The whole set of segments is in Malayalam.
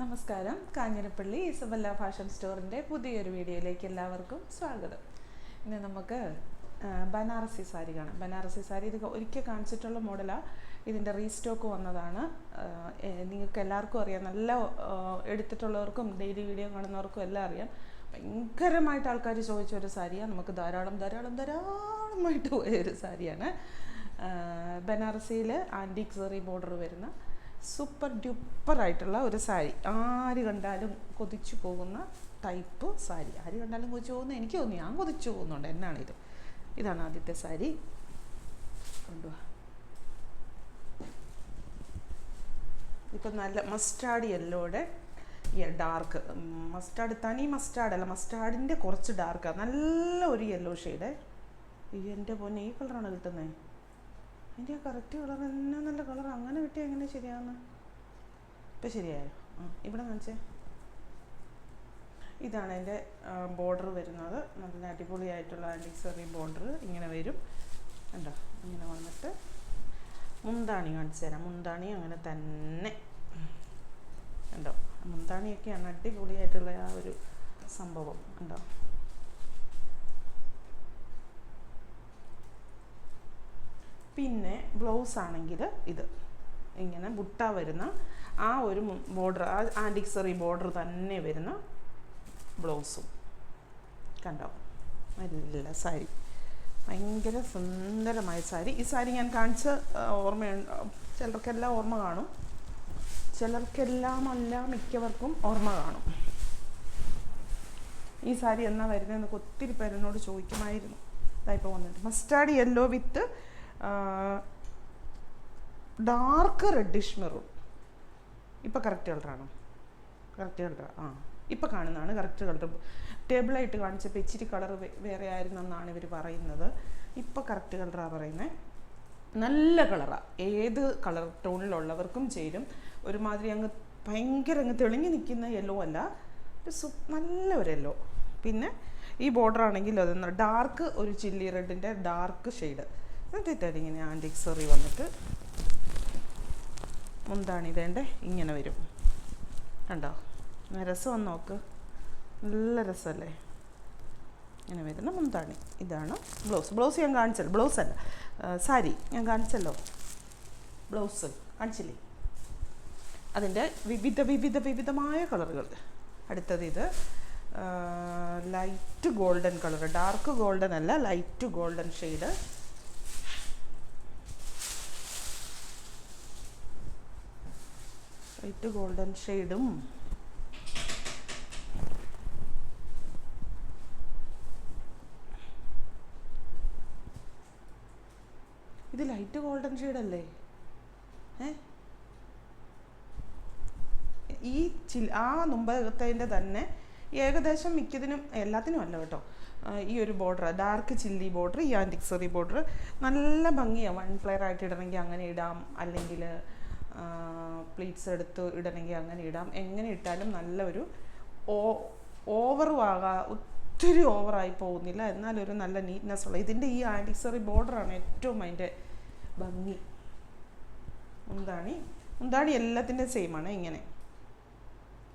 നമസ്കാരം. കാഞ്ഞിരപ്പള്ളി ഇസബല്ല ഫാഷൻ സ്റ്റോറിന്റെ പുതിയൊരു വീഡിയോയിലേക്ക് എല്ലാവർക്കും സ്വാഗതം. ഇന്ന് നമുക്ക് ബനാറസി സാരി കാണാം. ബനാറസി സാരി ഇത് ഒരിക്കൽ കാണിച്ചിട്ടുള്ള മോഡലാണ് ഇതിന്റെ റീസ്റ്റോക്ക് വന്നതാണ്. നിങ്ങൾക്ക് എല്ലാവർക്കും അറിയാം. നല്ല എടുത്തിട്ടുള്ളവർക്കും ഡെയിലി വീഡിയോ കാണുന്നവർക്കും എല്ലാം അറിയാം. ഭയങ്കരമായിട്ട് ആൾക്കാർ ചോദിച്ച ഒരു സാരിയാണ് നമുക്ക് ധാരാളം ധാരാളം ധാരാളമായിട്ട് പോയ ഒരു സാരിയാണ്. ബനാറസിയിൽ ആന്റിക് സെറി ബോർഡർ വരുന്ന സൂപ്പർ ഡ്യൂപ്പർ ആയിട്ടുള്ള ഒരു സാരി. ആര് കണ്ടാലും കൊതിച്ചു പോകുന്ന ടൈപ്പ് സാരി. ആര് കണ്ടാലും കൊതിച്ചു പോകുന്ന എനിക്ക് തോന്നി ഞാൻ കൊതിച്ചു പോകുന്നുണ്ട്. എന്നാണിത് ഇതാണ് ആദ്യത്തെ സാരി. കൊണ്ടുപോവാ ഇപ്പം നല്ല മസ്റ്റാർഡ് യെല്ലോടെ ഡാർക്ക് മസ്റ്റാർഡ് തനി മസ്റ്റാർഡ് അല്ല മസ്റ്റാർഡിന്റെ കുറച്ച് ഡാർക്കാണ് നല്ല ഒരു യെല്ലോ ഷെയ്ഡ് എന്റെ പൊന്നെ ഈ കളറാണ് കിട്ടുന്നത് എന്റെ ആ കറക്റ്റ് കളർ എന്നാ നല്ല കളർ അങ്ങനെ കിട്ടിയാൽ എങ്ങനെ ശരിയാവുന്നു? ഇപ്പം ശരിയായോ? ആ ഇവിടെ കാണിച്ചേ. ഇതാണ് എന്റെ ബോർഡർ വരുന്നത്. നല്ല അടിപൊളിയായിട്ടുള്ള ആന്റിക്സറി ബോർഡർ ഇങ്ങനെ വരും. കണ്ടോ? ഇങ്ങനെ വന്നിട്ട് മുന്താണി കാണിച്ചു തരാം. മുന്താണി അങ്ങനെ തന്നെ. കണ്ടോ? മുന്താണിയൊക്കെയാണ് അടിപൊളിയായിട്ടുള്ള ആ ഒരു സംഭവം. കണ്ടോ? പിന്നെ ബ്ലൗസ് ആണെങ്കിൽ ഇത്. ഇങ്ങനെ ബുട്ട വരുന്ന ആ ഒരു ബോർഡർ ആ ആന്റിക്സറി ബോർഡർ തന്നെ വരുന്ന ബ്ലൗസും. കണ്ടോ? നല്ല സാരി. ഭയങ്കര സുന്ദരമായ സാരി. ഈ സാരി ഞാൻ കാണിച്ച ഓർമ്മയുണ്ട് ചിലർക്കെല്ലാം ഓർമ്മ കാണും. ചിലർക്കെല്ലാം അല്ല മിക്കവർക്കും ഓർമ്മ കാണും. ഈ സാരി എന്നാ വരുന്നതെന്നൊക്കെ ഒത്തിരി പേരെന്നോട് ചോദിക്കുമായിരുന്നു. ഇതായിപ്പോൾ വന്നിട്ട്. Mustard yellow with dark reddish maroon ഇപ്പോൾ കറക്റ്റ് കളറാണോ കറക്റ്റ് കളർ ആ. ഇപ്പോൾ കാണുന്നതാണ് കറക്റ്റ് കളർ ടേബിളായിട്ട് കാണിച്ചപ്പോൾ ഇച്ചിരി കളർ വേറെ ആയിരുന്നു എന്നാണ് ഇവർ പറയുന്നത് ഇപ്പോൾ കറക്റ്റ് കളറാണ് പറയുന്നത് നല്ല കളറാണ് ഏത് കളർ ടോണിലുള്ളവർക്കും ചേരും. ഒരുമാതിരി അങ്ങ് ഭയങ്കര അങ്ങ് തെളിഞ്ഞു നിൽക്കുന്ന യെല്ലോ അല്ല. ഒരു സു നല്ല ഒരു യെല്ലോ പിന്നെ ഈ ബോർഡർ ആണെങ്കിൽ അത് ഡാർക്ക് ഒരു ചില്ലി റെഡിന്റെ ഡാർക്ക് ഷെയ്ഡ് എന്നിട്ട് ഇങ്ങനെ ആന്റിക് സെറി വന്നിട്ട് മുന്താണി ഇതേണ്ടേ? ഇങ്ങനെ വരും. കണ്ടോ? രസം നോക്ക്. നല്ല രസമല്ലേ? ഇങ്ങനെ വരുന്ന മുന്താണി. ഇതാണ് ബ്ലൗസ് ബ്ലൗസ് ഞാൻ കാണിച്ചല്ലോ. ബ്ലൗസ് അല്ല. സാരി ഞാൻ കാണിച്ചല്ലോ. ബ്ലൗസ് കാണിച്ചില്ലേ? അതിന്റെ വിവിധ വിവിധ വിവിധമായ കളറുകൾ. അടുത്തത് ഇത് light golden colour dark golden അല്ല light golden shade light golden ഷെയ്ഡും ഇത് ലൈറ്റ് ഗോൾഡൻ ഷെയ്ഡല്ലേ ഏ? ഈ ചി ആ മുമ്പത്തതിന്റെ തന്നെ ഏകദേശം മിക്കതിനും എല്ലാത്തിനും അല്ല കേട്ടോ. ഈ ഒരു ബോർഡർ ഡാർക്ക് ചില്ലി ബോർഡർ ഈ ആന്റിക്സറി ബോർഡർ നല്ല ഭംഗിയാണ് വൺ ഫ്ലെയർ ആയിട്ട് ഇടണമെങ്കിൽ അങ്ങനെ ഇടാം. അല്ലെങ്കിൽ പ്ലീറ്റ്സ് എടുത്ത് ഇടണമെങ്കിൽ അങ്ങനെ ഇടാം. എങ്ങനെ ഇട്ടാലും നല്ലൊരു ഓ ഓവറും ആകാ ഒത്തിരി ഓവറായി പോകുന്നില്ല. ഒരു നല്ല നീറ്റ്നെസ് ഉള്ള. ഇതിന്റെ ഈ ആന്റിക്സറി ബോർഡറാണ് ഏറ്റവും അതിന്റെ ഭംഗി. മുന്താണി. മുന്താണി എല്ലാത്തിന്റെ സെയിമാണ് ഇങ്ങനെ.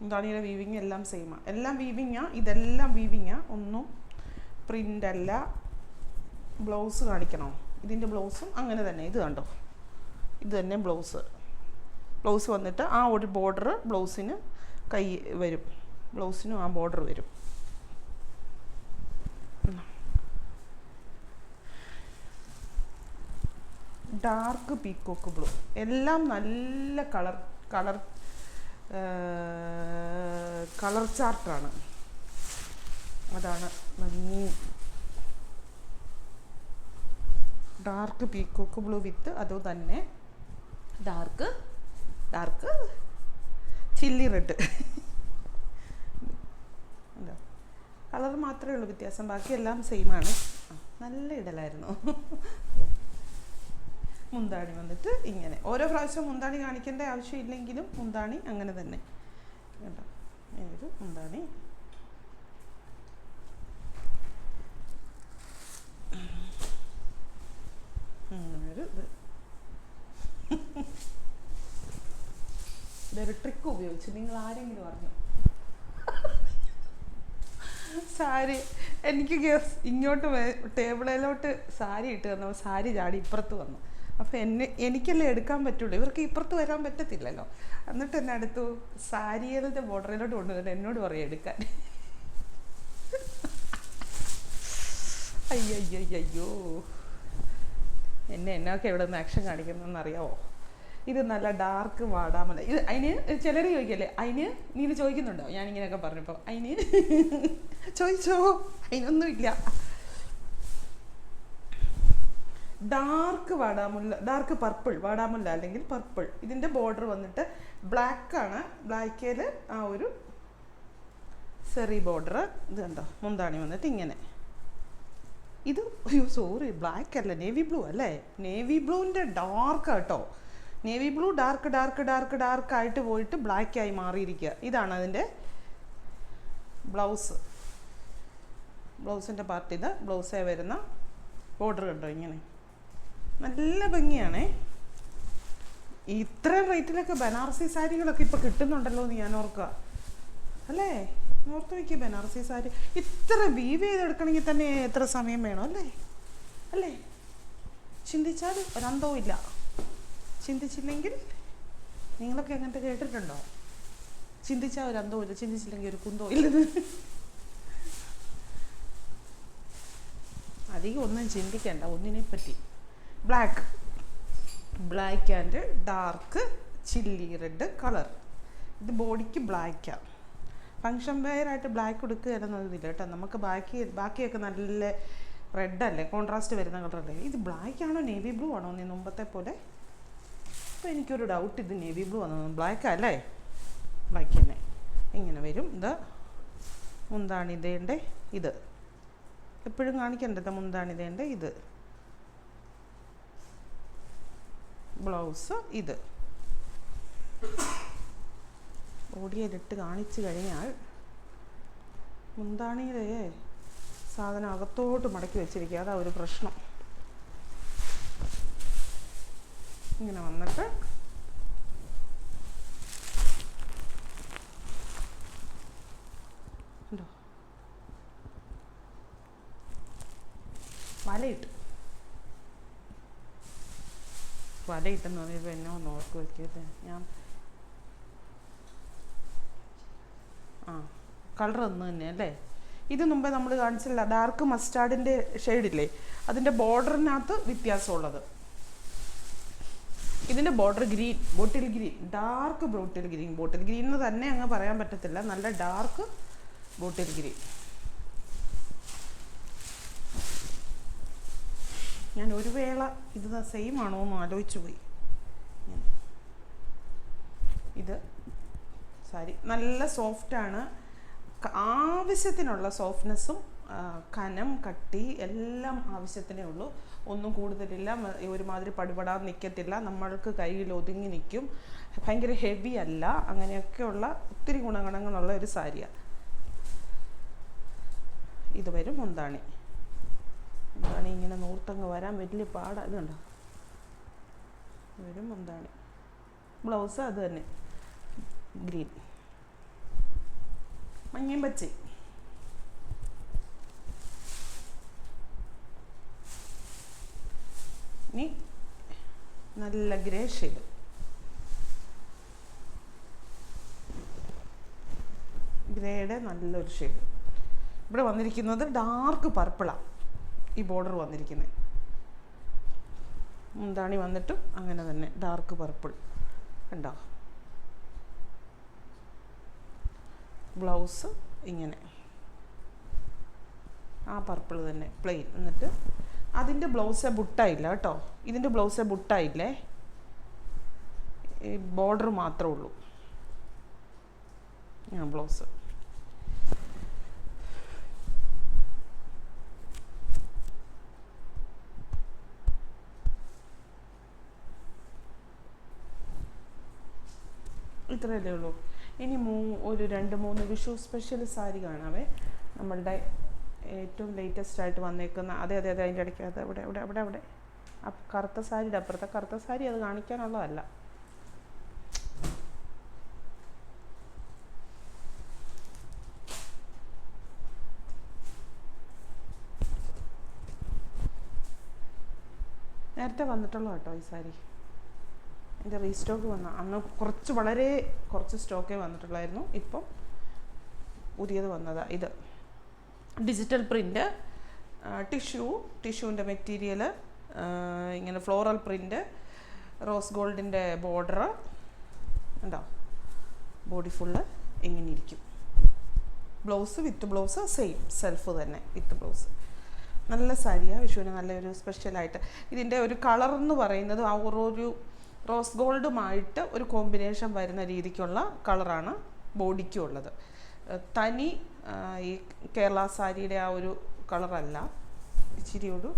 മുന്താണിയുടെ വീവിങ് എല്ലാം സെയിമാണ് എല്ലാം വീവിങ്ങാ ഇതെല്ലാം വീവിങ്ങാ ഒന്നും പ്രിന്റ് അല്ല. ബ്ലൗസ് കാണിക്കണോ? ഇതിന്റെ ബ്ലൗസും അങ്ങനെ തന്നെ. ഇത് കണ്ടോ? ഇത് തന്നെ ബ്ലൗസ് ബ്ലൗസ് വന്നിട്ട് ആ ഒരു ബോർഡർ ബ്ലൗസിന് കൈ വരും. ബ്ലൗസിനും ആ ബോർഡർ വരും. Dark peacock blue. എല്ലാം നല്ല കളർ കളർ കളർ ചാർട്ടാണ്. അതാണ് ഭംഗി ഡാർക്ക് പീക്കോക്ക് ബ്ലൂ വിത്ത് അതുതന്നെ dark dark chilli red colour മാത്രമേ ഉള്ളൂ വ്യത്യാസം. ബാക്കിയെല്ലാം സെയിമാണ് നല്ല ഇടലായിരുന്നു. മുന്താണി വന്നിട്ട് ഇങ്ങനെ. ഓരോ പ്രാവശ്യം മുന്താണി കാണിക്കേണ്ട ആവശ്യമില്ലെങ്കിലും മുന്താണി അങ്ങനെ തന്നെ. ഇതൊരു മുന്താണി? ഒരു ഇത്. ഇതൊരു ട്രിക്ക് ഉപയോഗിച്ച്. നിങ്ങൾ ആരെങ്കിലും അറിഞ്ഞു? സാരി എനിക്ക് ഗസ് ഇങ്ങോട്ട് ടേബിളിലോട്ട് സാരി ഇട്ട് തന്നപ്പോൾ സാരി ചാടി ഇപ്പുറത്ത് വന്നു. അപ്പോൾ എന്നെ എനിക്കല്ലേ എടുക്കാൻ പറ്റുള്ളൂ. ഇവർക്ക് ഇപ്പുറത്ത് വരാൻ പറ്റത്തില്ലല്ലോ. എന്നിട്ട് എന്നെ അടുത്തു സാരിയുടെ ബോർഡറിലോട്ട് കൊണ്ടുവന്നിട്ട് എന്നോട് പറയും എടുക്കാൻ. അയ്യോ എന്നെ എന്നൊക്കെ ഇവിടെ നിന്ന് ആക്ഷൻ കാണിക്കുന്നതെന്ന് അറിയാവോ ഇത് നല്ല ഡാർക്ക് വാടാമല. ഇത് അതിന് ചിലർ ചോദിക്കല്ലേ അതിന് നീ ചോദിക്കുന്നുണ്ടോ? ഞാനിങ്ങനെയൊക്കെ പറഞ്ഞപ്പോൾ അതിന് ചോദിച്ചോ? അതിനൊന്നുമില്ല ഡാർക്ക് വാടാമുല്ല ഡാർക്ക് പർപ്പിൾ വാടാമുല്ല അല്ലെങ്കിൽ പർപ്പിൾ ഇതിന്റെ ബോർഡർ വന്നിട്ട് ബ്ലാക്ക് ആണ്. ബ്ലാക്കിൽ ആ ഒരു സെറി ബോർഡർ ഇത് കണ്ടോ? മുന്താണി വന്നിട്ട് ഇങ്ങനെ. ഇത് അയ്യോ സോറി ബ്ലാക്ക് അല്ല നേവി ബ്ലൂ അല്ലേ? നേവി ബ്ലൂവിന്റെ ഡാർക്ക് കേട്ടോ navy blue dark dark dark dark ആയിട്ട് പോയിട്ട് ബ്ലാക്കായി മാറിയിരിക്കുക. ഇതാണ് അതിന്റെ ബ്ലൗസ് ബ്ലൗസിന്റെ പാർട്ട് ഇത്. ബ്ലൗസേ വരുന്ന ബോർഡർ കണ്ടോ ഇങ്ങനെ? നല്ല ഭംഗിയാണേ. ഇത്രയും റേറ്റിലൊക്കെ ബനാറസി സാരികളൊക്കെ ഇപ്പോൾ കിട്ടുന്നുണ്ടല്ലോ എന്ന് ഞാൻ ഓർക്കുക അല്ലേ? ഓർത്ത് വയ്ക്കുക ബനാറസി സാരി. ഇത്ര വീവ് ചെയ്തെടുക്കണമെങ്കിൽ തന്നെ എത്ര സമയം വേണം അല്ലേ? അല്ലേ? ചിന്തിച്ചാൽ ഒരന്തവും ഇല്ല ചിന്തിച്ചില്ലെങ്കിൽ നിങ്ങളൊക്കെ അങ്ങനത്തെ കേട്ടിട്ടുണ്ടോ? ചിന്തിച്ചാൽ ഒരു അന്തോ ഇല്ല ചിന്തിച്ചില്ലെങ്കിൽ ഒരു കുന്തവും ഇല്ലെന്ന് അധികം ഒന്നും ചിന്തിക്കണ്ട ഒന്നിനെ പറ്റി black black and dark chilli red colour ഇത് ബോഡിക്ക് ബ്ലാക്കാണ് ഫങ്ഷൻ വെയറായിട്ട് ബ്ലാക്ക് കൊടുക്കുകയല്ലെന്നതില്ല കേട്ടോ. നമുക്ക് ബാക്കി ബാക്കിയൊക്കെ നല്ല റെഡ് അല്ലേ? കോൺട്രാസ്റ്റ് വരുന്ന കളറല്ലേ ഇത് ബ്ലാക്ക് ആണോ? നേവി ബ്ലൂ ആണോ? നീ മുമ്പത്തെ പോലെ അപ്പോൾ എനിക്കൊരു ഡൗട്ട് ഇത് നേവി ബ്ലൂ വന്നത് ബ്ലാക്ക് അല്ലേ? ബ്ലാക്ക് തന്നെ ഇങ്ങനെ വരും? ഇത് മുന്താണിതേന്റെ ഇത്. എപ്പോഴും കാണിക്കണ്ടത് മുന്താണിതേന്റെ ഇത്. ബ്ലൗസ് ഇത്. ബോഡിയിലിട്ട് കാണിച്ചു കഴിഞ്ഞാൽ മുന്താണിയിലെ സാധനം അകത്തോട്ട് മടക്കി വെച്ചിരിക്കുക. അതാ ഒരു പ്രശ്നം. ഇങ്ങനെ വന്നിട്ട് വലയിട്ട്. വലയിട്ടെന്ന് പറയുമ്പോൾ എന്നെ ഒന്ന് ഓർക്ക് വെക്കരുത് ഞാൻ ആ കളർ ഒന്ന് തന്നെ അല്ലേ? ഇത് മുമ്പേ നമ്മൾ കാണിച്ചില്ല ഡാർക്ക് മസ്റ്റാർഡിന്റെ ഷെയ്ഡില്ലേ അതിന്റെ ബോർഡറിനകത്ത് വ്യത്യാസമുള്ളത്. ഇതിന്റെ border green bottle green dark bottle green bottle green എന്ന് തന്നെ അങ്ങ് പറയാൻ പറ്റത്തില്ല. നല്ല ഡാർക്ക് ബോട്ടിൽ ഗ്രീൻ ഞാൻ ഒരു വേള ഇത് സെയിം ആണോ എന്ന് ആലോചിച്ചു പോയി. ഇത് സാരി നല്ല സോഫ്റ്റാണ് ആവശ്യത്തിനുള്ള സോഫ്റ്റ്നെസ്സും കനം കട്ടി എല്ലാം ആവശ്യത്തിനേ ഉള്ളൂ. ഒന്നും കൂടുതലില്ല. ഒരുമാതിരി പടുപടാൻ നിൽക്കത്തില്ല നമ്മൾക്ക് കയ്യിൽ ഒതുങ്ങി നിൽക്കും ഭയങ്കര ഹെവി അല്ല. അങ്ങനെയൊക്കെയുള്ള ഒത്തിരി ഗുണഗണങ്ങളുള്ള ഒരു സാരിയാണ് ഇത് വരും മുന്താണി. മുന്താണി ഇങ്ങനെ നൂർത്തങ്ങ് വരാൻ വലിയ പാട. ഇതുണ്ടോ ഇത് വരും മുന്താണി. ബ്ലൗസ് അത് തന്നെ. ഗ്രീൻ. മഞ്ഞയും പച്ചയും ഇനി നല്ല ഗ്രേ ഷെയ്ഡ്. ഗ്രേയുടെ നല്ലൊരു ഷെയ്ഡ്. ഇവിടെ വന്നിരിക്കുന്നത് ഡാർക്ക് പർപ്പിളാണ് ഈ ബോർഡർ വന്നിരിക്കുന്നത് മുന്താണി വന്നിട്ടും അങ്ങനെ തന്നെ ഡാർക്ക് പർപ്പിൾ. കണ്ടോ? ബ്ലൗസ് ഇങ്ങനെ. ആ പർപ്പിൾ തന്നെ പ്ലെയിൻ. എന്നിട്ട് അതിന്റെ ബ്ലൗസ് ബുട്ടായില്ല കേട്ടോ. ഇതിന്റെ ബ്ലൗസ് ബുട്ടായില്ലേ? ഈ ബോർഡർ മാത്രമേ ഉള്ളൂ. ആ ബ്ലൗസ് ഇത്രയല്ലേ ഉള്ളൂ. ഇനി മൂ ഒരു രണ്ട് മൂന്ന് വിഷു സ്പെഷ്യൽ സാരി കാണാവേ. നമ്മളുടെ ഏറ്റവും ലേറ്റസ്റ്റ് ആയിട്ട് വന്നേക്കുന്ന അതെ അതെ അതെ അതിന്റെ ഇടയ്ക്ക് അത് അവിടെ അവിടെ അവിടെ അവിടെ. കറുത്ത സാരിയുടെ അപ്പുറത്തെ കറുത്ത സാരി അത് കാണിക്കാനുള്ളതല്ല. നേരത്തെ വന്നിട്ടുള്ളൂ കേട്ടോ ഈ സാരി. എന്റെ റീസ്റ്റോക്ക് വന്ന അന്ന് കുറച്ച് വളരെ കുറച്ച് സ്റ്റോക്കേ വന്നിട്ടുള്ളായിരുന്നു. ഇപ്പം പുതിയത് വന്നതാണ് ഇത്. ഡിജിറ്റൽ പ്രിന്റ് ടിഷ്യൂ ടിഷ്യൂവിന്റെ മെറ്റീരിയൽ ഇങ്ങനെ ഫ്ലോറൽ പ്രിന്റ് റോസ് ഗോൾഡിന്റെ ബോർഡർ ഉണ്ടോ ബോഡി ഫുള്ള് ഇങ്ങനെ ഇരിക്കും. Blouse with blouse same self തന്നെ വിത്ത് ബ്ലൗസ് നല്ല സാരിയാണ് വിഷുവിന് നല്ലൊരു സ്പെഷ്യലായിട്ട് ഇതിന്റെ ഒരു കളർ എന്ന് പറയുന്നത് ആ ഒരു റോസ് ഗോൾഡുമായിട്ട് ഒരു കോമ്പിനേഷൻ വരുന്ന രീതിക്കുള്ള കളറാണ് ബോഡിക്കും ഉള്ളത് തനി ഈ കേരള സാരിയുടെ ആ ഒരു കളറല്ല. ഇച്ചിരി ഒരു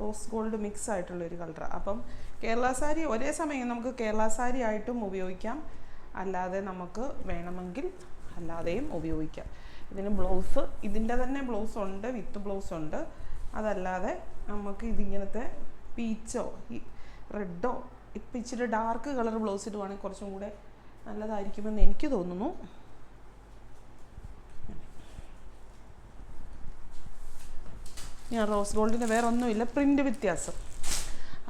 റോസ് ഗോൾഡ് മിക്സ് ആയിട്ടുള്ള ഒരു കളർ അപ്പം കേരള സാരി ഒരേ സമയം നമുക്ക് കേരള സാരി ആയിട്ടും ഉപയോഗിക്കാം. അല്ലാതെ നമുക്ക് വേണമെങ്കിൽ അല്ലാതെയും ഉപയോഗിക്കാം. ഇതിന് ബ്ലൗസ് ഇതിന്റെ തന്നെ ബ്ലൗസ് ഉണ്ട് വിത്ത് ബ്ലൗസ് ഉണ്ട് അതല്ലാതെ നമുക്ക് ഇതിങ്ങനത്തെ പീച്ചോ ഈ റെഡോ ഇപ്പം ഇച്ചിരി ഡാർക്ക് കളർ ബ്ലൗസ് ഇടുവാണെങ്കിൽ കുറച്ചും കൂടെ നല്ലതായിരിക്കുമെന്ന് എനിക്ക് തോന്നുന്നു. ഞാൻ റോസ് ഗോൾഡിന്റെ വേറെ ഒന്നുമില്ല പ്രിന്റ് വ്യത്യാസം.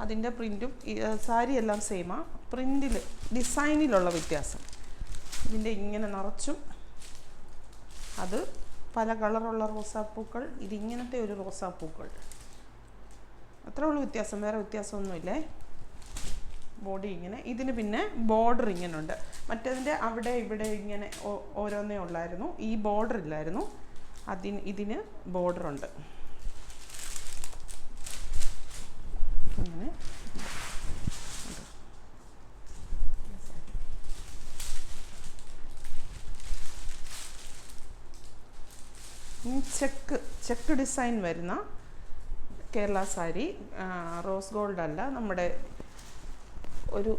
അതിന്റെ പ്രിന്റും സാരി എല്ലാം സെയിമാണ് പ്രിന്റിൽ ഡിസൈനിലുള്ള വ്യത്യാസം. ഇതിന്റെ ഇങ്ങനെ നിറച്ചും അത് പല കളറുള്ള റോസാപ്പൂക്കൾ ഇതിങ്ങനത്തെ ഒരു റോസാപ്പൂക്കൾ അത്രേ ഉള്ളൂ വ്യത്യാസം. വേറെ വ്യത്യാസമൊന്നുമില്ലേ? ബോഡി ഇങ്ങനെ. ഇതിന് പിന്നെ ബോർഡർ ഇങ്ങനെ ഉണ്ട് മറ്റേതിന്റെ അവിടെ ഇവിടെ ഇങ്ങനെ ഓരോന്നേ ഉള്ളായിരുന്നു. ഈ ബോർഡർ ഇല്ലായിരുന്നു. അതിന് ഇതിന് ബോർഡർ ഉണ്ട് ഇങ്ങനെ ചെക്ക് ചെക്ക് ഡിസൈൻ വരുന്ന കേരള സാരി റോസ് ഗോൾഡ് അല്ല നമ്മുടെ ഒരു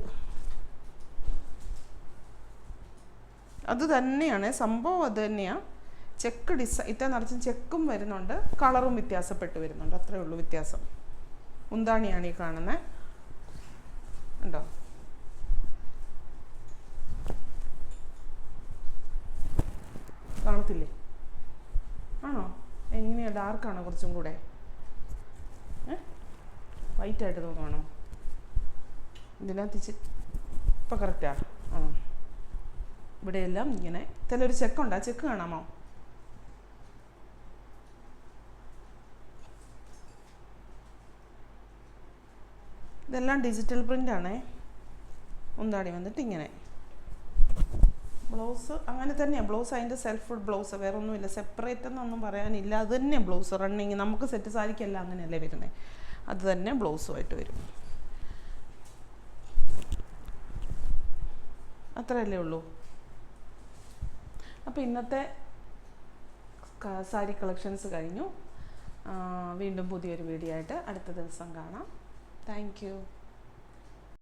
അത് തന്നെയാണ് സംഭവം അത് തന്നെയാണ് ചെക്ക് ഡിസൈൻ ഇത്ര നിറച്ചും ചെക്കും വരുന്നുണ്ട് കളറും വ്യത്യാസപ്പെട്ട് വരുന്നുണ്ട് അത്രേ ഉള്ളൂ വ്യത്യാസം. മുന്താണിയാണ് ഈ കാണുന്നത് ഉണ്ടോ കാണത്തില്ലേ? ആണോ? എങ്ങനെയാ? ഡാർക്കാണോ കുറച്ചും കൂടെ? വൈറ്റ് ആയിട്ട് തോന്നുവാണോ? ഇതിനകത്ത് ഇച്ചി ഇപ്പം കറക്റ്റാ ആ? ഇവിടെയെല്ലാം ഇങ്ങനെ. ഇതിലൊരു ചെക്കുണ്ട് ആ ചെക്ക് കാണാമോ? ഇതെല്ലാം ഡിജിറ്റൽ പ്രിന്റ് ആണേ. ഒന്നാടി വന്നിട്ട് ഇങ്ങനെ. ബ്ലൗസ് അങ്ങനെ തന്നെയാണ് ബ്ലൗസ് അതിന്റെ സെൽഫ് ബ്ലൗസ് വേറെ ഒന്നുമില്ല സെപ്പറേറ്റ് എന്നൊന്നും പറയാനില്ല. അത് തന്നെ ബ്ലൗസ് റണ്ണിങ് നമുക്ക് സെറ്റ് സാരിക്കല്ല അങ്ങനെയല്ലേ വരുന്നത് അത് തന്നെ ബ്ലൗസുമായിട്ട് വരും. അത്രയല്ലേ ഉള്ളൂ. അപ്പോൾ ഇന്നത്തെ സാരി കളക്ഷൻസ് കഴിഞ്ഞു. വീണ്ടും പുതിയൊരു വീഡിയോ ആയിട്ട് അടുത്ത ദിവസം കാണാം. താങ്ക്